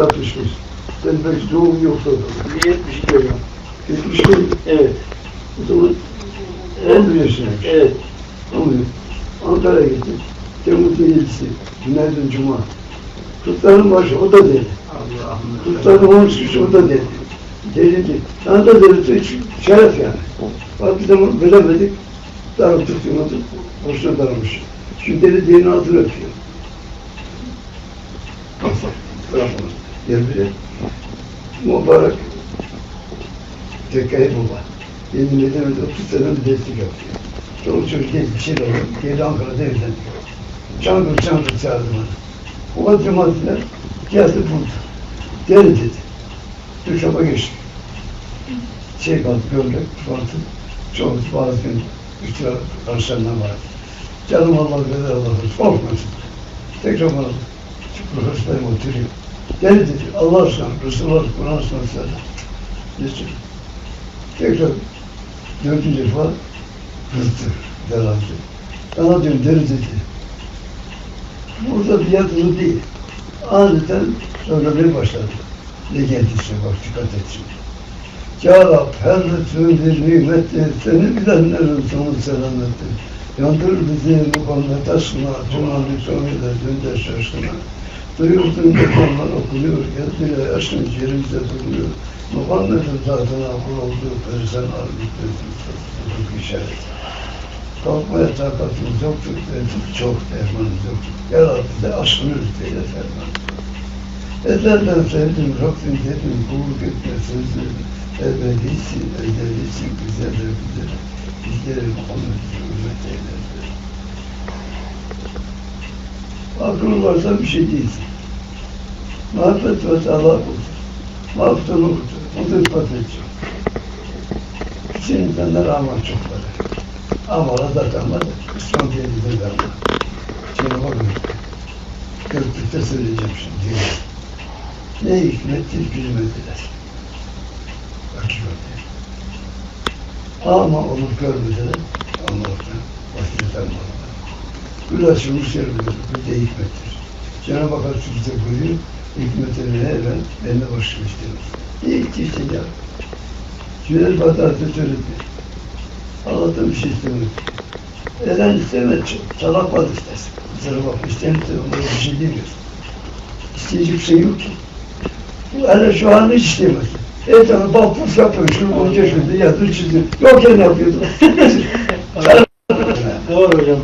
1965. Sen belki doğum yoksa da. 72 hocam. 70 mi? Evet. O zaman 11 yaşındaymış. Evet. 11. Ankara'ya gittim. Temmuz'un 7'si. Günaydın Cuma. Kutların başı o da dedi. Allah'ım. Kutların 13 o da dedi. Dedi ki, sana da dedi şeref yani. Bak bir zaman veremedik. Darıltık yamadık. Boşuna darılmış. Şimdi dedi diğerinin altını öpüyor. Bak buraya. Mübarek. Tekkayı baba. Yemin edemedi 30 sene destek yapıyor. Çoluk çocuk geldi bir şey de oldu. Geldi Ankara'da evlendi. Çangır çangır çağırdı bana. O cemaatler geldi buldu. Gel dedi. Duşama geçti. Şey kaldı gömlek, pantı. Çok bazı gün üç lira karşılarından vardı. Canım Allah kadar Allah'ım korkmasın. Tekrar bana çıplak hastayım oturuyor. Dedi Allah aşkına Resulullah Kur'an sana Geçin. Tekrar dördüncü defa kızdı, delancı. Bana diyor deri dedi. Burada bir yatılı değil. Aniden söylemeye başladı. Ne geldiyse bak dikkat et şimdi. Ya Rab her bir nimettir. Seni bilenlerin sonu selamettir. Yandır bizi Muhammed aşkına, Cumali sonuyla dünde şaşkına. Duyurdun dekanlar okunuyor, geldiler aşkın yerimize duruyor. Muhammed'in zatına kul olduğu perişan arbittir, tutuk işaret. Kalkmaya takatımız yoktur, dedik çok dermanımız yoktur. Ya Rabbi bize aşkını lütfeyle ferman. Ezelden sevdim, Rabbim dedim, kulluk etme sözüm. Ebedisin, ezelisin, güzel ve güzel. Bizleri Muhammed'in ümmet eylesin. Aklın varsa bir şey değilsin. Muhabbet ve Allah kurtar. Muhabbetini kurtar. Onu ispat edeceğim. Bütün insanlar aman çok var. Zaten var. Kısman diye bize verme. Şimdi bakın. Göktürk'te söyleyeceğim şimdi. Ne hikmettir bilmediler. Hakikaten. Ama onu görmediler. Allah'tan vasiyeten var. Gül açılmış yer bilir. Bir de hikmettir. Cenab-ı Hak bize buyuruyor. Hikmetini evvel eline. İyi ki işte ya. Batar'da söyledi. Allah'tan bir şey istemedi. Eden istemedi. Çalak var istersin. Kusura bakma istemedi. Onlara bir şey demiyorsun. İsteyecek bir şey yok ki. Hele şu an hiç istemez. E tabi bak puf yapıyor. Şunu onca şurada yatır çizdir. Yok ya ne yapıyordu? Doğru hocam.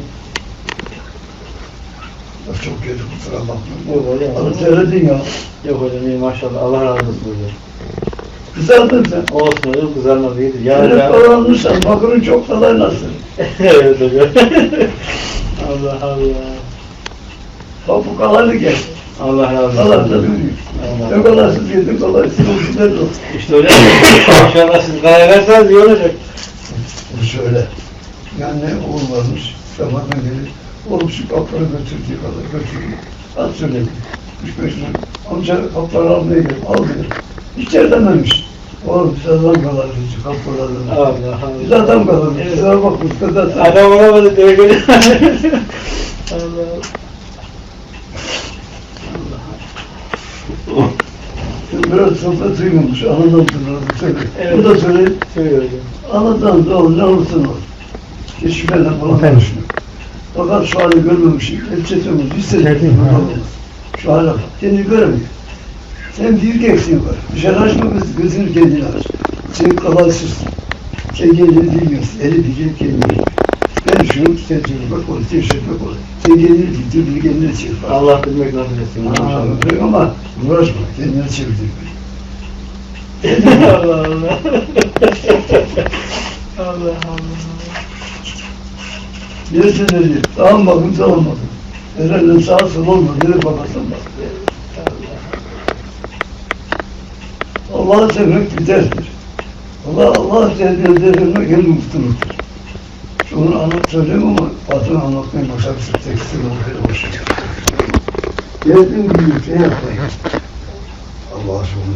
Çok kötü kusura bakma. Yok hocam. Onu söyledin ya. Yok hocam iyi maşallah. Allah razı olsun hocam. Kızardın sen. Olsun hocam kızarma değildir. Ya Yani hocam. dolanmışsan bakırın çok kolay nasıl? evet hocam. Allah Allah. Kapı kalanı gel. Allah razı olsun. Allah da büyük. Allah. Ne kolaysız yedin kolaysız olsunlar olsun. İşte hocam inşallah siz gaye verseniz iyi olacak. Bu şöyle. Yani varmış. Zamanla gelir. Oğlum şu kapları götürdüğü kadar götürüyor. At söyledi. Üç beş gün. Amca kapları almaya gel. Al dedi. Hiç dememiş. Oğlum biz adam kalarız şu kaplardan. Allah Biz Allah. adam kalarız. Bize bak Mustafa. Adam olamadı diye geliyor. Allah. Biraz sohbet duymamış. Anadan tırnadı. Söyle. Evet. Bu da söyle. Söyle hocam. Anadan da ol, ne olursun ol. Hiç şüpheyle falan konuşmuyor. Fakat şu hali görmemişim. Elçetimiz hissediyor. Şu hale bak. Kendini göremiyor. Sen büyük eksiğin var. Dışarı açma göz, gözünü kendine aç. Sen kalaysız. Sen kendini bilmiyorsun. Eli diyecek kendini. Ben şunu sen bak onu, sen bak onu. Sen kendini bil, dilini kendine çevir. Allah bilmek nasip etsin. Aa, ama uğraşma, kendine çevirdirme. Allah Allah. Allah Allah. Neresi nereye? Sağım bakın, sağım bakın. Nereden sağa sola olma, nereye bakarsan bak. Allah'ı sevmek bir. Allah, Allah sevdiğini sevmek en mutluluktur. Şunu anlat söyleyeyim ama adını anlatmayı başarısız tekstil olmaya başlıyor. Geldiğim gibi şey yapmayın. Allah'a şunu.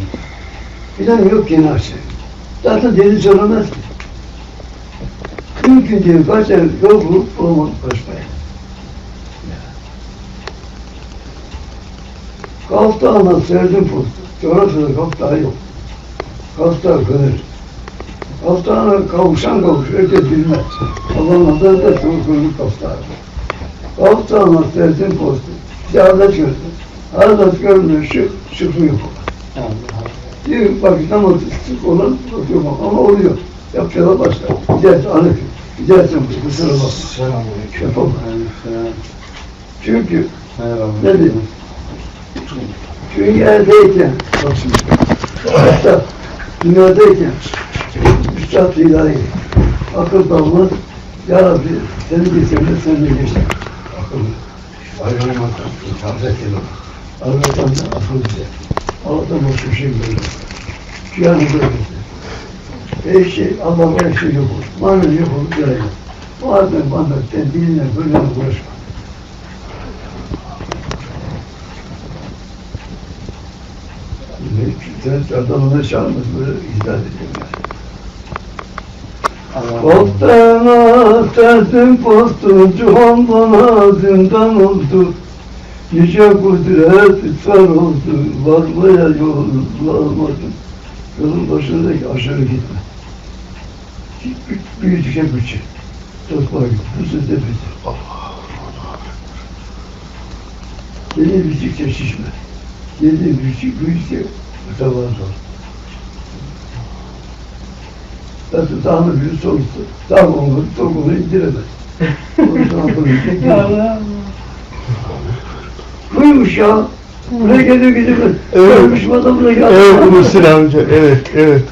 Bilen yok ki nasıl. Zaten deli söylemez ki. Mümkün değil. Kaç tane yol bulup bulamadık kaçmaya. Kaftağına serdim postu. Coğrafyada kaftağı yok. Kaftağı kırır. Kaftağına kavuşan kavuşur. Herkes bilmez. Allah'ın adı da çocukluğun kaftağı. Kaftağına serdim postu. Bir adet gördüm. Adet görmüyor şu, şıklı yok. Bak namazı sık olan bakıyorum ama oluyor. Yapacağı başka. Gidersin anık. Gidersin kusura bak. Selamünaleyküm. Yapamam. Çünkü ne diyeyim? Çünkü yerdeyken bak şimdi. Hatta dünyadayken Üstad ilahi akıl dalmaz Ya Rabbi seni geçirme sen de geçtin. Akıl. Ayrılmaktan. İtiraz edelim. Ayrılmaktan da akıl bize. Allah'tan başka bir şey görmez. Yani böyle. Her şey, Allah'ın yok olur. Manevi yok olur, göremez. Madem bana sen diline böyle uğraşma. Sen adamına çağırmaz böyle izah ediyorum. Koftana tersim postu, cihan bana zindan oldu. Yüce kudret lütfen oldu, varmaya yol bulamadım. Yolun başındaki aşağı gitme. Büyüdükçe büyüdükçe. Tosma git, bu sözde bitti. Yeni büyüdükçe şişme. Yeni büyüdükçe büyüdükçe mütevazı ol. Nasıl Tanrı bir sorusu. Tam onu, tokunu indiremez. Buymuş ya. Buraya geliyor gidiyor. Evet. Ölmüş mü adam buraya geldi. Evet Muhsin amca. Evet, evet.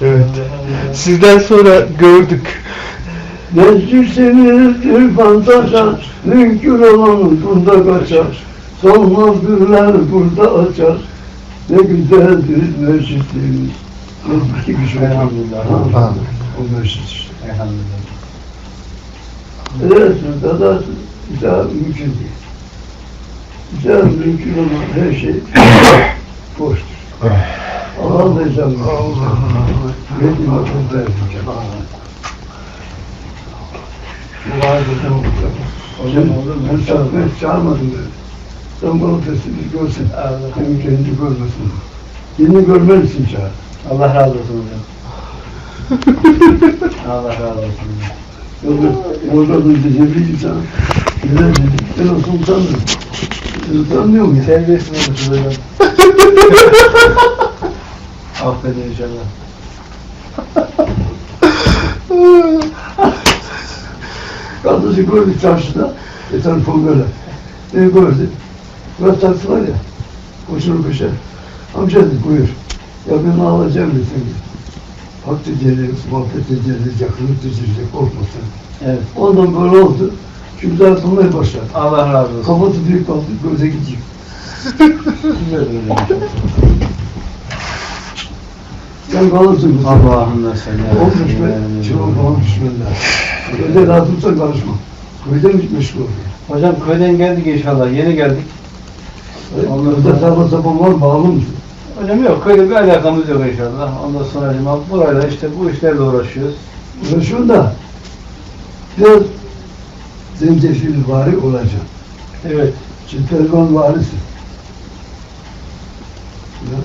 Evet. Sizden sonra gördük. Meclisimiz irfan taşar, mümkün olan bunda kaçar. Solmaz güller burada açar. Ne güzeldir meclisimiz. Meclisi güzel. Elhamdülillah. Ha, O meclis işte. Elhamdülillah. Edersin, dadarsın. Güzel mümkün değil. Güzel mümkün olan her şey boştur. Da icabı. Benim verdim. Bu var dedim olacak. Hocam olur mu? Ben çağırmadım, çağırmadım dedi. Sen bunu tesiri görsün. Hem kendi görmesin. Kendini görmelisin çağır. Allah razı olsun hocam. Allah razı olsun. Yoksa orada da cebri insan. Neden dedik? Ben olsun utandım. Sen utanmıyor musun? ya? Terbiyesiz olmuşuz hocam. Affedin inşallah. Kardeşi gördük çarşıda. Bir tane böyle. Ne gördü? Burası taksi var ya. Koşur koşar. Amca dedi buyur. Ya ben alacağım dedi sen git. Hak ticareti, muhabbet ticareti, yakınlık ticareti korkmasın. Evet. Ondan böyle oldu. Şimdi atılmaya başladı. Allah razı olsun. Kafası büyük kaldı, göze gidiyor. Güzel hocam. Sen kalırsın. Allah'ım sen ya. Olmuş be, çabuk falan düşmanlar. Öyle lazımsa karışma. Köyden gitmiş bu. Hocam köyden geldik inşallah. Yeni geldik. Köyde sabah sabah var, bağlı mısın? Hocam yok köyde bir alakamız yok inşallah. Ondan sonra hocam burayla işte bu işlerle uğraşıyoruz. Uğraşıyorsun da biraz zencefil vari olacaksın. Evet. Şimdi telefon varisin. Ya,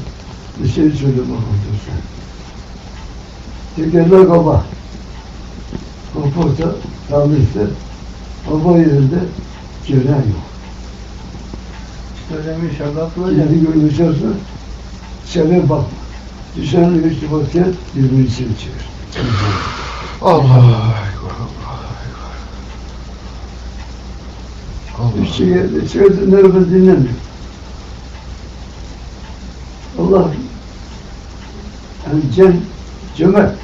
bir şey söyle bakalım. Tekerler kaba. Kaporta, tamirse, kaba yerinde ceren yok. Hocam inşallah bulacağız. Kendi görmüşersin, şöyle bakma. Dışarı geçti bakacak, birbirini içeri çevir. Allah. Bir şey geldi, söylediğinleri ben dinlemiyorum. Allah yani cem, cömert,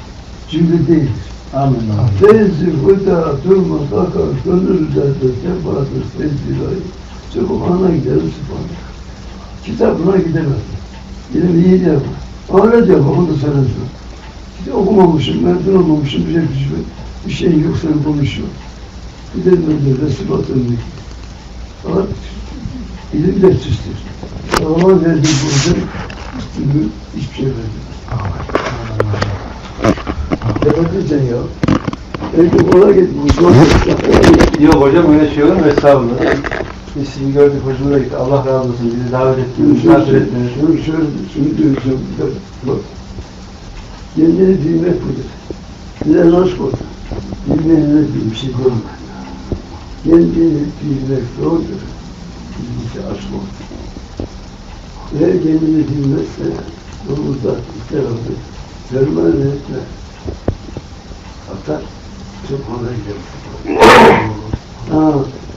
cimri değildir. Amin. Feyzi, huda, durma, akar, gönüllerde, sefadır, feyzilayı. Çabuk ana giderim, sıfana. Kitabına gidemez. Benim iyi de var. Öyle diyor, onu da söylesin. Kitap okumamışım, mezun olmamışım, bir şey, bir şey, bir şey yok, sen konuşuyor. Bir de böyle de sıfatın Ama ilim de süstür. Allah verdiği burada hiçbir şey vermiyor. Yapabileceksin ya. Belki kolay gitmiş. Yok hocam öyle şey olur mu? Estağfurullah. Biz sizi gördük, hoşumuza gitti. Allah razı olsun. Bizi davet ettiniz, misafir ettiniz. Şunu şöyle, şunu diyeceğim. Bak. Kendini bilmek budur. Bize aşk oldu. Bilmeyene bir şey görme. Kendini bilmek zordur. Bilmesi aşk oldu. Eğer kendini bilmezse yolunda ister alır. Sermaye etme. Atar. Çok ona gider. Ha,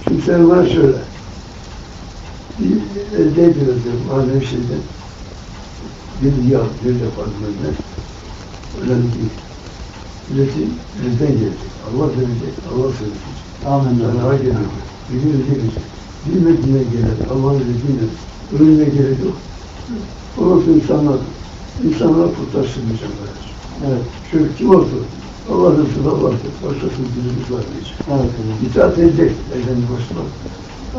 şimdi sermaye şöyle. Bir elde ediyordum manevi şeyden. Bir yağ, bir yapardım önüne. Önemli değil. Üretim bizden gelecek. Allah verecek, Allah söyleyecek. Amin. Allah'a gelecek. Bilir gelecek. Bilmediğine gelir. Allah'ın dediğine. Ölümüne gerek yok. Orası insanlar. İnsanlar kurtarsınmayacak. Evet. Şöyle kim olsun? Allah Resulü Allah'tır. Başkasının dilimiz var diyecek. Evet hocam. İtaat edecek. Elden başına.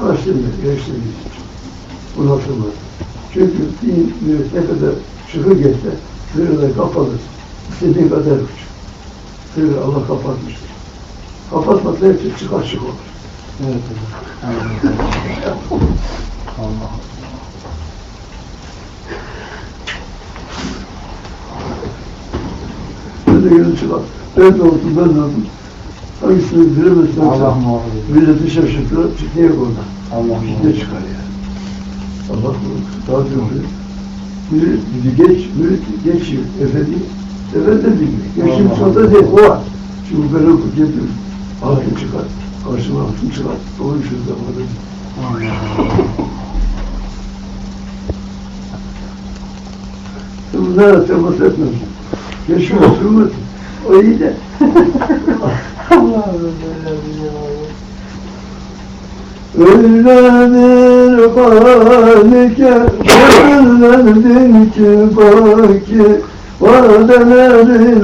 Araştırmıyor. Geliştirmeyecek. Unutulmaz. Çünkü din mürit ne kadar şükür sırrı da kapalı. İstediğin kadar uç. Sırrı Allah kapatmıştır. Kapatmakla hepsi çıkar çık olur. Evet hocam. Amin. Allah. Böyle gelin çıkar. Ben de oldum, ben de oldum. Hangisini bilemezsen Allah muhafaza. Milleti şaşırtıyor, çıkıyor oradan. Allah Ne muhafaza çıkar yani? Allah korusun. Daha diyor. Mürit, geç, mürit, geç. Efendi, efendi değil. Geçim sonra değil, o var. Şimdi böyle bu getir. Altın çıkar. Karşıma altın çıkar. Doğru şurada orada. Bunlara temas etmesin. Geçiyor, sürmesin. O iyi de. Öyle bir halike Öğrendin ki baki Vadeleri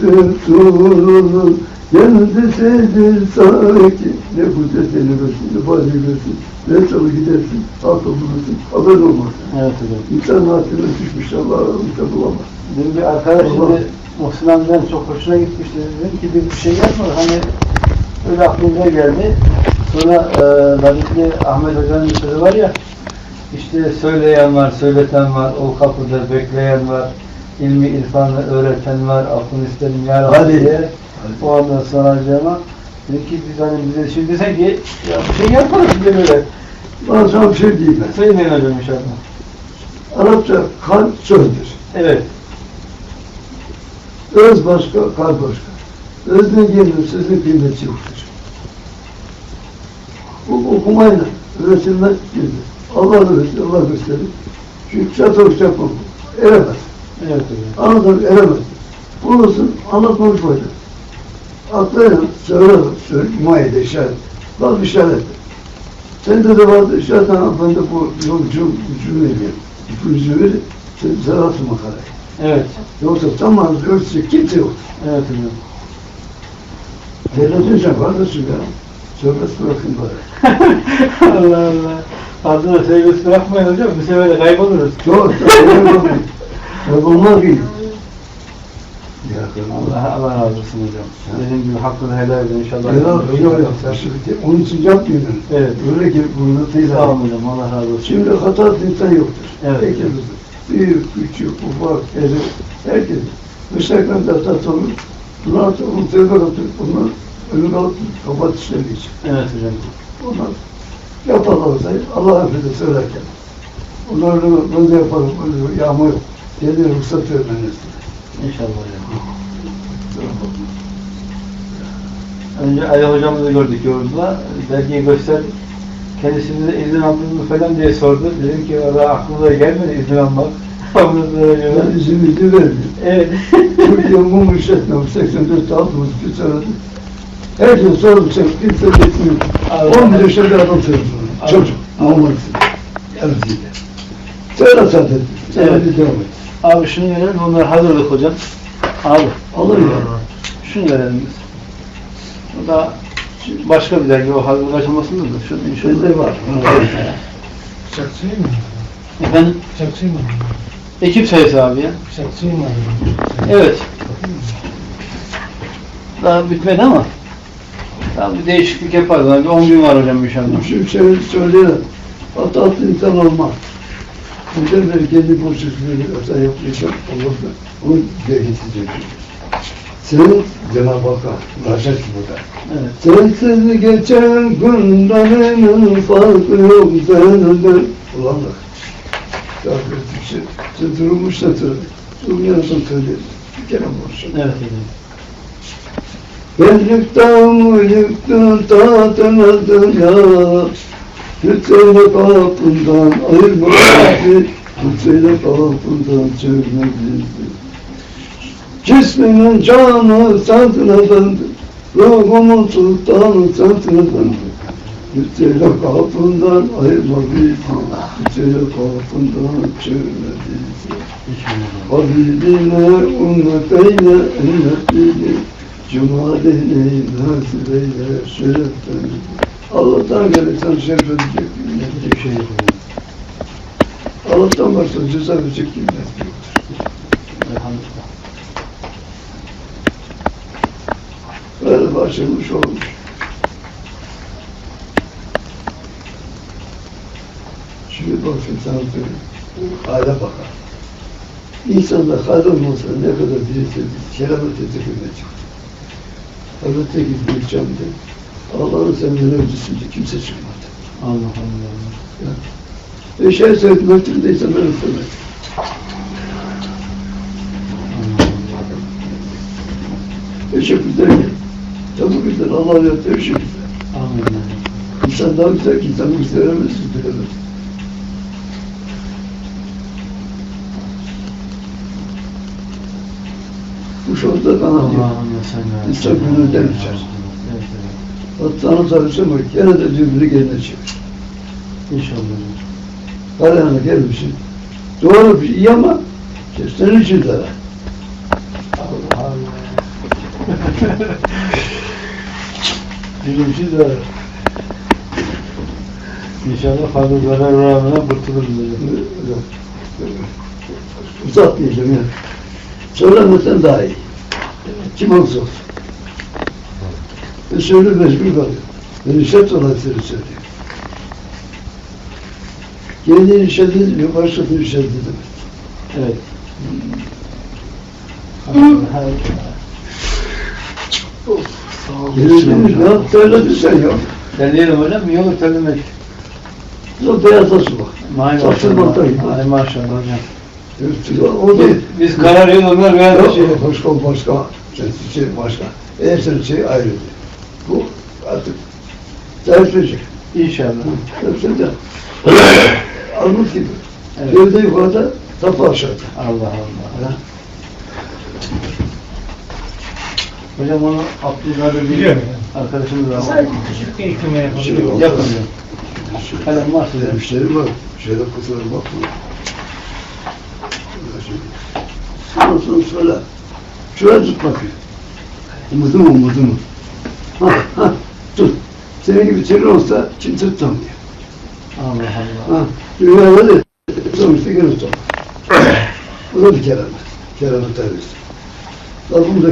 tutulur Kendisidir sanki Ne kudretini versin, ne fayda versin Ne çalı gidersin, hak bulursun Haber olmaz Evet hocam. İnsan hakkında düşmüş Allah'ın bulamaz Benim bir arkadaş şimdi Muhsin amcam çok hoşuna gitmişti. Dedim ki bir şey yapma. Hani öyle aklımda geldi. Sonra e, rahmetli Ahmet Hoca'nın bir sözü var ya işte söyleyen var, söyleten var, o kapıda bekleyen var, ilmi irfanı öğreten var, aklını isterim ya Rabbi Hadi. diye. O andan sonra acaba dedi ki biz hani bize şimdi desen ki ya bir şey yapmadık bize böyle. Ben sana bir şey diyeyim ben Söyleyin hocam inşallah. Arapça kalp sözdür Evet. Öz başka, kalp başka. Özden gelir, sözün kıymeti yoktur. Bu okumayla, öğretilmez gibi. Allah öğretir, Allah gösterir. Çünkü çatır çapı eremez. Evet hocam. Anlatıp eremez. Bulursun, anlatmamış fayda. Söyle, söyle, muayede, işaret. Bak işaret. Sende de vardı işaret, ha, ben de bu yolcu cümle vereyim. İpucu verir, sen zararsın makarayı. Evet. Yoksa tamam ölçecek kimse yok. Evet hocam. Devletin kardeşim ya. Serbest bırakın bari. Allah Allah. Fazla serbest bırakmayın hocam. Bu sefer de kayboluruz. Çok. Kaybolmak iyi. Ya Allah, Allah razı olsun hocam. Dediğim gibi hakkını helal edin inşallah. Helal helal yap. Taşıdık. Onun için yapmıyorum. Evet. Öyle ki bunu teyze Sağ olun hocam. Allah razı olsun. Şimdi hata insan yoktur. Evet. Herkes Büyük, küçük, ufak, eri, herkes. Dışarıdan da hata olur. Bunlar da tevbe atır. Bunlar önü alıp kapat için. Evet hocam. Onlar yaparlarsa Allah affeder söylerken. Onları ben de yaparım, öyle yağmur gelir ruhsat vermeniz. İnşallah hocam. Önce Ali hocamızı gördük yolda. Dergiyi gösterdik. Kendisini de izin aldınız mı falan diye sordu. Dedim ki valla aklımıza gelmedi izin almak. Ben izin vermiyor. Evet. Türkiye mum işletmem 84 altımız bir sene. Herkes sordu sen kimse bitmiyor. Allah. 11 yaşında bir adam söylüyor. Çocuk. Almak istiyor. Yarısıyla. Söyle zaten. Evet. devam et. Abi şunu verelim. Bunlar hazırlık hocam. Abi. Alır ya. Şunu verelim biz. Bu da başka bir dergi o hazırlık aşamasında da. Şunu şunu Bizde var. Şakçıyı mı? Efendim? Şakçıyı mı? Ekip sayısı abi ya. Şakçıyı mı? Evet. Daha bitmedi ama. Tamam bir değişiklik yaparız. Hadi 10 gün var hocam inşallah. Şu şey söyleyelim. Hatalı insan olmaz. Hocam ben kendi hata yapmayacağım. Allah da onu gerektirecek. Senin Cenab-ı Hakk'a müracaat burada. Evet. Sensiz geçen günlerinin farkı yok senedir. Ulan bak. Şarkı ettikçe. Sen durmuş da söyle. Durmuyorsan söyle. Bir kere boşsun. Evet hocam. Benlikten yıktın tatınadın ya Lütfeyle kapından ayırma bizi. Lütfeyle kapından çözme bizi Cisminin canı santına döndü Ruhumun sultanı santına döndü Lütfeyle kapından ayırma bizi. Kapından çözme bizi İnşallah. Habibine ümmet eyle ümmetini Cumaline nasip eyle şereften Allah'tan gelirsen şeref edecek Bir şey yok. Allah'tan başka ceza verecek kimler yoktur. Elhamdülillah. Böyle başlamış olmuş. Şimdi sana söyleyeyim. Hale bakar. İnsanda hal olmasa ne kadar birisi keramet edilmeyecek. Hazreti gitmek camide. Allah'ın senden öncesinde kimse çıkmadı. Allah Allah. Ve şey söyledim, ötüründeyse ben ötürmedim. Teşekkür ederim. Tabii güzel, Allah'a ya teşekkür ederim. Amin. İnsan daha güzel ki insan gösteremez, bilemez. Bu şurada kanat sen İnsan gönülden içer. Hatta tanrısı ama gene de düğümünü kendine çevir. İnşallah. Karayana gelmişsin. Doğru bir iyi ama senin için de. Allah Allah. Birinci de İnşallah fazla zarar vermeden kurtuluruz hocam. Uzatmayacağım ya. Söylemesen daha iyi. Kim olursa olsun. Ben söyle mecbur kalıyorum. Ben işlet olarak seni söylüyorum. Kendini işlet edilmiyor, başkasını işlet edilmiyor. Evet. Gerisini ya, söyledin sen ya. Deneyelim hocam, iyi olur söylemek. O beyaz taşı bak. Maşallah. maşallah hocam. O. Biz kararıyoruz onlar beyaz Yok, yok, başka, başka. Şey, şey başka. Eğer senin şey ayrı. Bu artık zayıflayacak. İnşallah. Hepsinde. Armut gibi. Evet. Gövde yukarıda, tapu aşağıda. Allah Allah. Hocam onu Abdülkadir bir Biliyorum. arkadaşımız var. Sadece küçük bir ekleme. Şey yok. Yapın. Kalem var. Müşteri var. Şeyde kutuları bak bu. Sonra sonra söyle. Şuraya tut bakayım. Umudumu umudumu. Ha ha tut. Senin gibi tren olsa kim tutamıyor. Allah Allah. Ha, dünyada da sonuçta gene tutamaz. Bu da bir keramet. Keramet terbiyesi.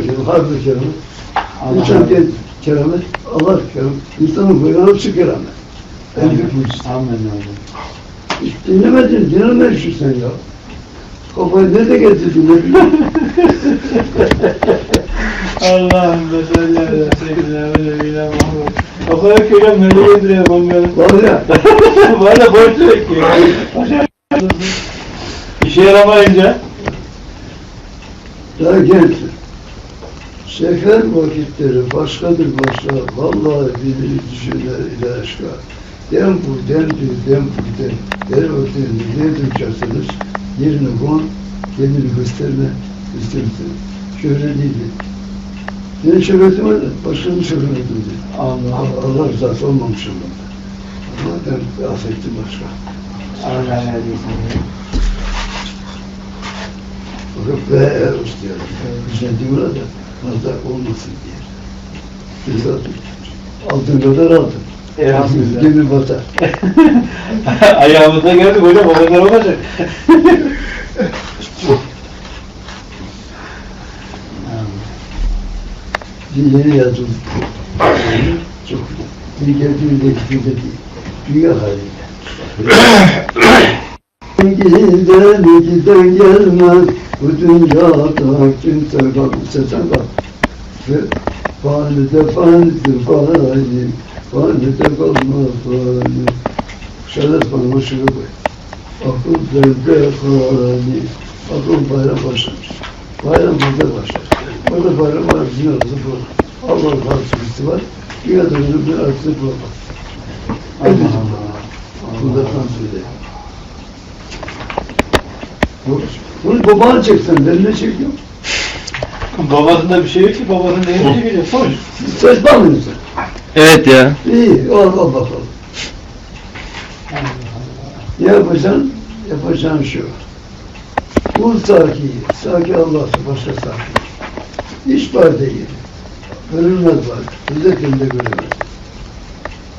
Keramet, harbide keramet. Allah İnsan Allah. ke- keramet, Allah keramet. İnsanın koyulan hepsi keramet. En büyük mucize. Amin. Hiç dinlemedin, dinleme şu sen ya. Kafayı nerede getirdin ne bileyim. Allah'ım da söyle seyyidina ve nebine Muhammed. O kadar ki hocam nereye bilmiyorum. Var ya, Bana boş. Hocam. İşe yaramayınca. daha gençsin. Sefer vakitleri başkadır başka. Vallahi bilir düşünler ile aşka. Dem bu, dem bu, dem bu, dem. Der öteni, ne dökerseniz yerini kon, kendini gösterme, gösterme. Şöhreliydi. Benim şöhretim öyle, başkanın şöhreti diye. Allah Allah, rızası olmamış ondan. Ama ben affettim başka. Allah razı olsun. Bakıp ve istiyorum. Bize diyorlar da fazla olmasın diye. Biz aldık. Aldığın kadar aldım. Elhamdülillah. Gemi batar. Ayağımıza geldik hocam o kadar olacak. yeni yazıldı. Çok geldiğinde gittiğinde değil. Dünya halinde. Giden giden gelmez bu dünyada kimse kalmışsa sen bak. Ve fanide fanide fani, fanide kalmaz fani. Şeref bana şunu koy. Akıl bende fani, akıl bayram başlamış. Bayram burada başlar. Burada bayram var, bizim aramızda bu. Allah'ın karşılığı var. Dünyada öyle bir artık bulamaz. Allah. Allah. Burada tam söyle. Bunu babanı çeksen, ben ne çekiyorum? Babasında bir şey yok ki babasının neyini çekecek? Koş. Siz ses bağlıyorsun. Evet ya. İyi, al, al bakalım. Ne yapacaksın? Yapacağın şu. Kul saki, saki Allah'sı, başka saki. Hiç var değil. Görülmez var. Özellikle görülmez.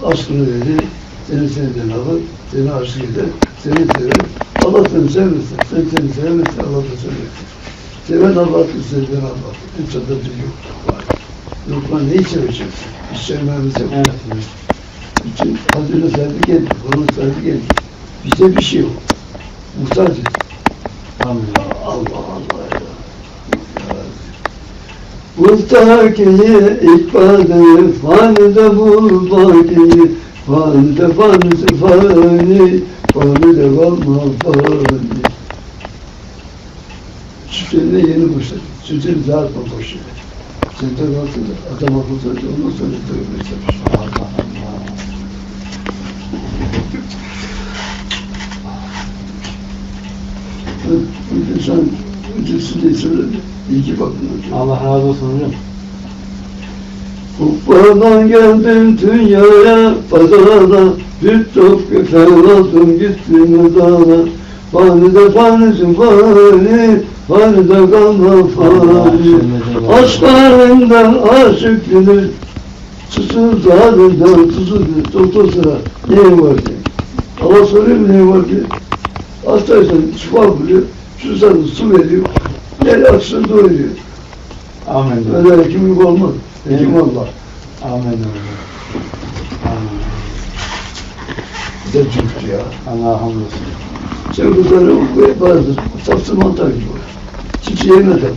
Aşkını verir, seni senden alır, seni eder, seni sever. Allah seni sevmesin, sen seni sevmesin, Allah da sevmesin. Seven Allah'tır, seven Allah'tır. Üç adı bir yok. Var. Lokman neyi seveceksin? Hiç sevmemiz yok. Evet. Bütün hazine sahibi geldi, onun sahibi geldi. Bizde bir şey yok. Muhtacız. Allah Allah ya. Muhtakiye ikbadı, fanide bul bakiyi, fanide fani, fanide kalma fani. Sütüne yeni başladı. Sütün zaten boşu. Sütün altında adam akıl söyledi, ondan sonra dövmeye çalışıyor. Allah Allah. Bugün sen ötesi diye söyledi. İyi ki baktın. Allah razı olsun hocam. Kufradan geldim dünyaya, pazara bir top güfeladım gittim udana. Fanide fanisin fani, fanide kalma fani. Aşklarından aşık bilir, susuz halinden susuz doktor sıra neyin var diye. Allah soruyor mu neyin var diye. Hastaysan şifa buluyor, susadı su veriyor, el aksın doyuruyor. Amin. Öyle hekimlik olmaz, hekim Allah. Amin. De Türk ya. Allah hamd olsun. Sen kızları ve bazı sapsı mantar gibi. Çiçeği yemeden.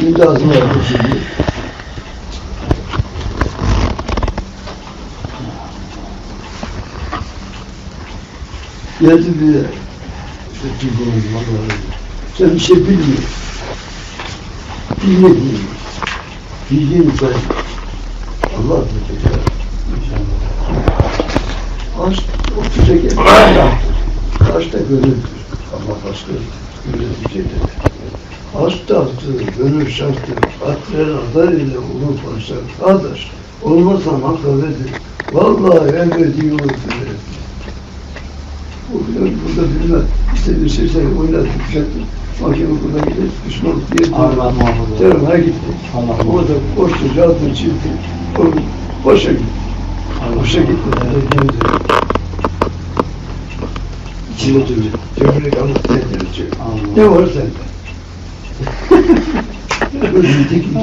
Şimdi ağzına yapıyorsun diye. Geldi bir Sen bir şey bilmiyorsun. Bilmediğin. Bildiğin sen. Allah bilir ya. İnşallah. Aşk o çiçek yaptır. Aşk da gönüldür. Allah başka bir şey dedi. Da aktır, gönül şarttır. Akren adar ile olur başlar. Kardeş, olmasan hak evedir. Vallahi olur diyor. Bu burada bilmez. İstediğin şey seni oynatıp tüketir. Mahkeme burada gider, düşman diye. Allah muhafaza. Canım ha gitti. Allah O muhafaza. da boştu, rahatın çifti. O boşa gitti. Boşa gitti. İçine senden içiyor. Allah. Ne var sende? Gözünü dikmiş.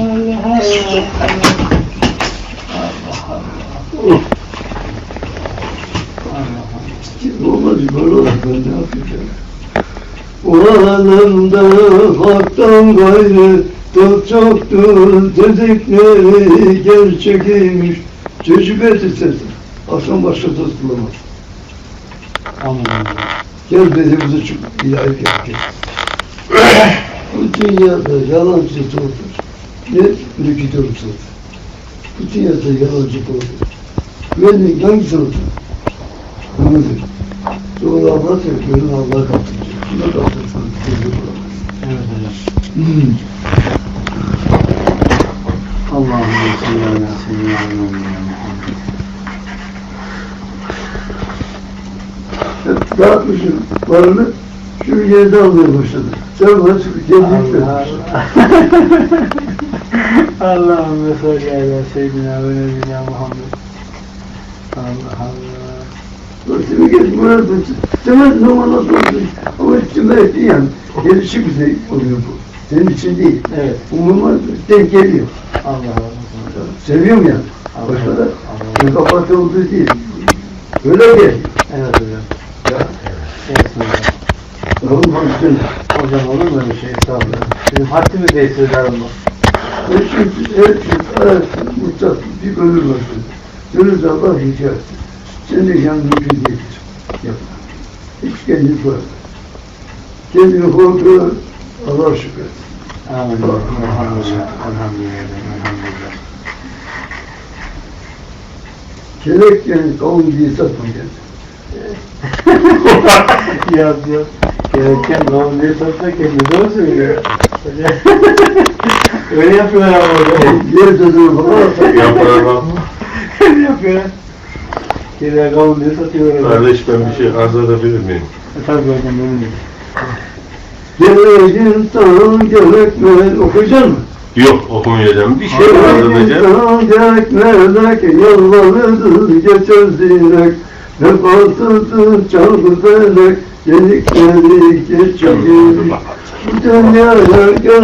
Oh, olmaz böyle olur. Ben ne yapacağım? Alemde haktan gayrı çok çoktur dedikleri gerçekiymiş. Çocuk eti sesi. Akşam söz bulamaz. Amin. Gel bezimizi çık, ilahi gel. Bu dünyada yalancı doğrudur. Ne mülkü doğrudur. Bu dünyada yalancı doğrudur. Güvenlik hangisi olur? Ömürdür. Doğru Allah diyor, gönül Allah'a kaptıracak. Kaptırsan gönül bulamaz. Evet hocam. Hmm. Allahümme salli ala seyyidina Muhammed. Hep dağıtmışım varını, şu yerde almaya başladı. Sen bana şu kendi Allah Allahümme salli ala seyyidina ve nebiyyina Muhammed. Allah Allah. Dolayısıyla gel buraya dönsün. Demez nasıl olsun. Ama içinde etti yani. Gelişi bize oluyor bu. Senin için değil. Evet. Umuma denk geliyor. Allah olsun. Seviyorum yani. Allah Başka da Allah Yani kapatıldı değil. Öyle gel. Evet hocam. Ya, Olsun hocam. Allah'ım hakkın. Hocam olur mu öyle şey? Estağfurullah. Bizim haddimiz değilse darım bu. Eşit, eşit, ayaksız, mutsat bir gönül vardır. Gönül Allah rica Sen de mümkün değildir. Yapma. Hiç kendini koyma. Kendini korku, Allah'a şükür. Amin. Elhamdülillah. Elhamdülillah. Elhamdülillah. Kelek yani kavun diye satma kendini. Yaz yaz. Gereken doğum diye satsa kendi doğru söylüyor. Öyle yapıyorlar ama. Yer tadını falan Yaprağa bak. Öyle yapıyor. Geriye kavun diye satıyorlar. hocam. Kardeş ben bir şey arz edebilir miyim? E, Tabii hocam benim de. Geleğin sana gerekmez okuyacak mı? Yok okumayacağım. Bir şey arz edeceğim. sana gerekmez ki yalvarırdı geçer zirek Vefasızdı çalgı felek Yenik yenik geçer Bu dünyaya gel